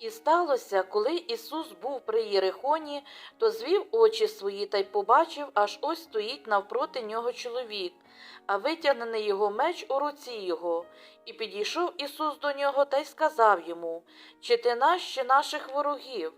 І сталося, коли Ісус був при Єрихоні, то звів очі свої та й побачив, аж ось стоїть навпроти нього чоловік, а витягнений його меч у руці його. І підійшов Ісус до нього та й сказав йому Чи ти наш, чи наших ворогів?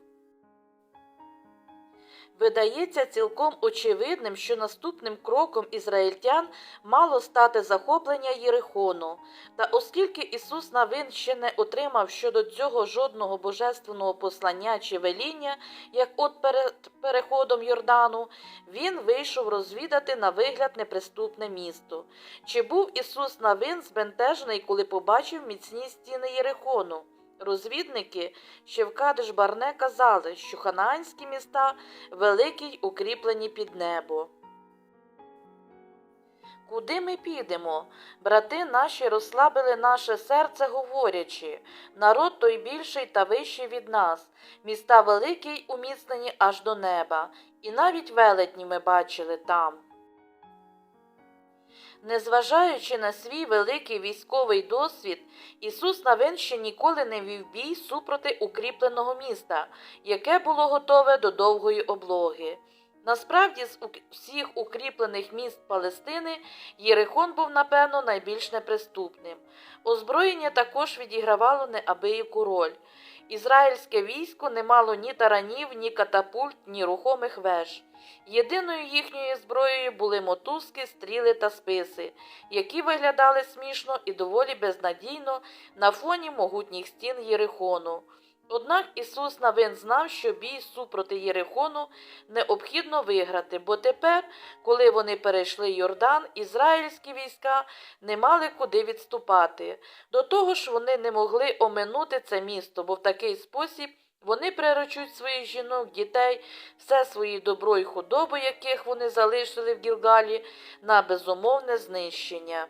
Видається цілком очевидним, що наступним кроком ізраїльтян мало стати захоплення Єрихону. Та оскільки Ісус Навин ще не отримав щодо цього жодного божественного послання чи веління, як от перед переходом Йордану, він вийшов розвідати на вигляд неприступне місто. Чи був Ісус Навин збентежений, коли побачив міцні стіни Єрихону? Розвідники ще в Кадиш Барне казали, що ханаанські міста великі й укріплені під небо. Куди ми підемо? Брати наші розслабили наше серце, говорячи народ той більший та вищий від нас, міста великі й уміцнені аж до неба, і навіть велетні ми бачили там. Незважаючи на свій великий військовий досвід, Ісус Навин ще ніколи не вів бій супроти укріпленого міста, яке було готове до довгої облоги. Насправді, з всіх укріплених міст Палестини Єрихон був, напевно, найбільш неприступним. Озброєння також відігравало неабияку роль. Ізраїльське військо не мало ні таранів, ні катапульт, ні рухомих веж. Єдиною їхньою зброєю були мотузки, стріли та списи, які виглядали смішно і доволі безнадійно на фоні могутніх стін Єрихону. Однак Ісус Навин знав, що бій супроти Єрихону необхідно виграти, бо тепер, коли вони перейшли Йордан, ізраїльські війська не мали куди відступати. До того ж, вони не могли оминути це місто, бо в такий спосіб вони приручуть своїх жінок, дітей, все свої добро й худобу, яких вони залишили в Гілгалі, на безумовне знищення.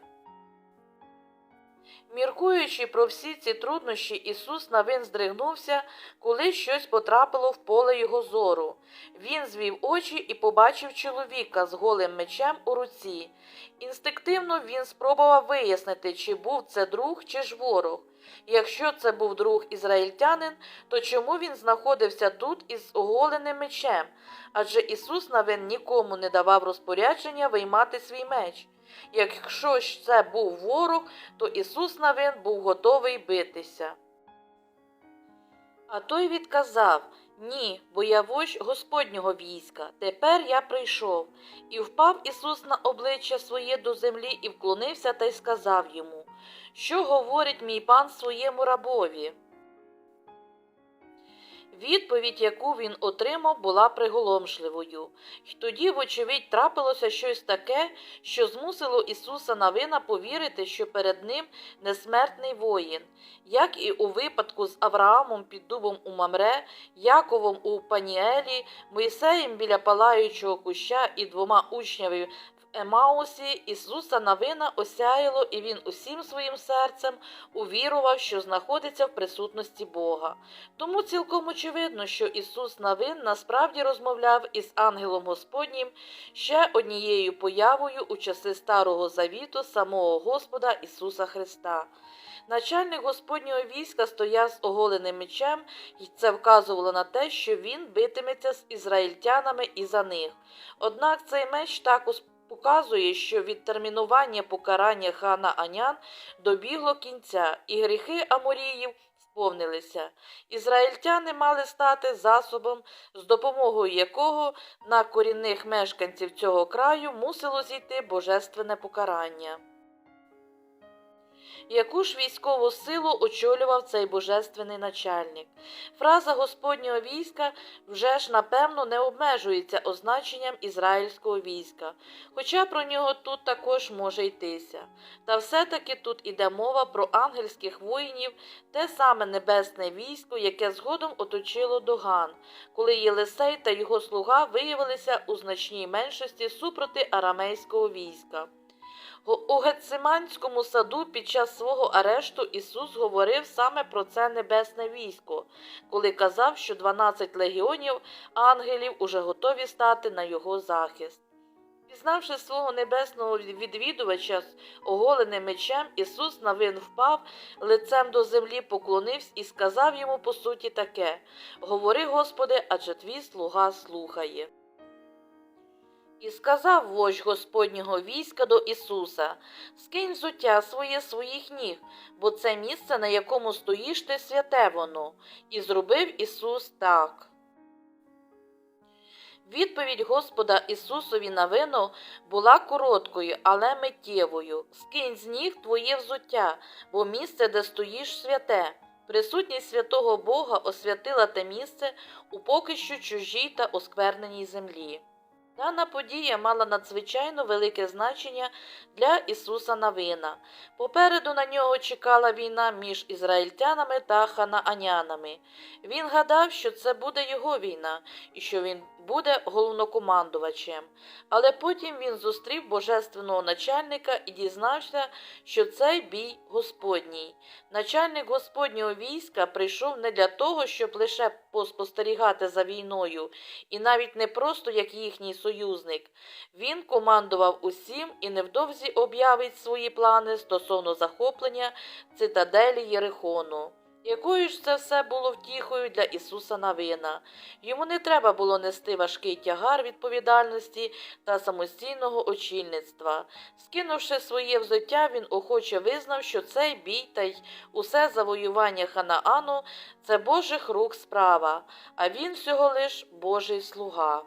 Міркуючи про всі ці труднощі, Ісус навин здригнувся, коли щось потрапило в поле його зору. Він звів очі і побачив чоловіка з голим мечем у руці. Інстинктивно він спробував вияснити, чи був це друг, чи ж ворог. Якщо це був друг ізраїльтянин, то чому він знаходився тут із оголеним мечем? Адже Ісус навин нікому не давав розпорядження виймати свій меч. Якщо ж це був ворог, то Ісус навин був готовий битися. А той відказав Ні, бо я вождь Господнього війська. Тепер я прийшов. І впав Ісус на обличчя своє до землі і вклонився та й сказав йому, що говорить мій пан своєму рабові. Відповідь, яку він отримав, була приголомшливою. І тоді, вочевидь, трапилося щось таке, що змусило Ісуса Навина повірити, що перед ним несмертний воїн. Як і у випадку з Авраамом під дубом у Мамре, Яковом у Паніелі, Мойсеєм біля палаючого куща і двома учнями Емаусі, Ісуса Навина осяяло, і він усім своїм серцем увірував, що знаходиться в присутності Бога. Тому цілком очевидно, що Ісус Навин насправді розмовляв із ангелом Господнім ще однією появою у часи Старого Завіту самого Господа Ісуса Христа. Начальник Господнього війська стояв з оголеним мечем, і це вказувало на те, що він битиметься з ізраїльтянами і за них. Однак цей меч також показує, що відтермінування покарання хана Анян добігло кінця, і гріхи Аморіїв сповнилися. Ізраїльтяни мали стати засобом, з допомогою якого на корінних мешканців цього краю мусило зійти божественне покарання. Яку ж військову силу очолював цей божественний начальник? Фраза Господнього війська вже ж напевно не обмежується означенням ізраїльського війська, хоча про нього тут також може йтися. Та все-таки тут іде мова про ангельських воїнів, те саме небесне військо, яке згодом оточило Доган, коли Єлисей та його слуга виявилися у значній меншості супроти арамейського війська. У Гециманському саду під час свого арешту Ісус говорив саме про це небесне військо, коли казав, що 12 легіонів ангелів уже готові стати на його захист. Пізнавши свого небесного відвідувача з оголеним мечем, Ісус навин впав лицем до землі, поклонився і сказав йому по суті таке Говори, Господи, адже твій слуга слухає. І сказав вождь Господнього війська до Ісуса Скинь взуття своє своїх ніг, бо це місце, на якому стоїш ти святе воно. І зробив Ісус так. Відповідь Господа Ісусові на вино була короткою, але миттєвою. Скинь з ніг твоє взуття, бо місце, де стоїш, святе. Присутність святого Бога освятила те місце у поки що чужій та оскверненій землі. Дана подія мала надзвичайно велике значення для Ісуса Навина. Попереду на нього чекала війна між ізраїльтянами та ханаанянами. Він гадав, що це буде його війна і що він буде головнокомандувачем. Але потім він зустрів божественного начальника і дізнався, що цей бій Господній. Начальник Господнього війська прийшов не для того, щоб лише поспостерігати за війною, і навіть не просто як їхній союзник. Він командував усім і невдовзі об'явить свої плани стосовно захоплення цитаделі Єрихону. Якою ж це все було втіхою для Ісуса Навина. Йому не треба було нести важкий тягар відповідальності та самостійного очільництва. Скинувши своє взуття, він охоче визнав, що цей бій та й усе завоювання Ханаану це Божих рук справа, а він всього лиш Божий слуга.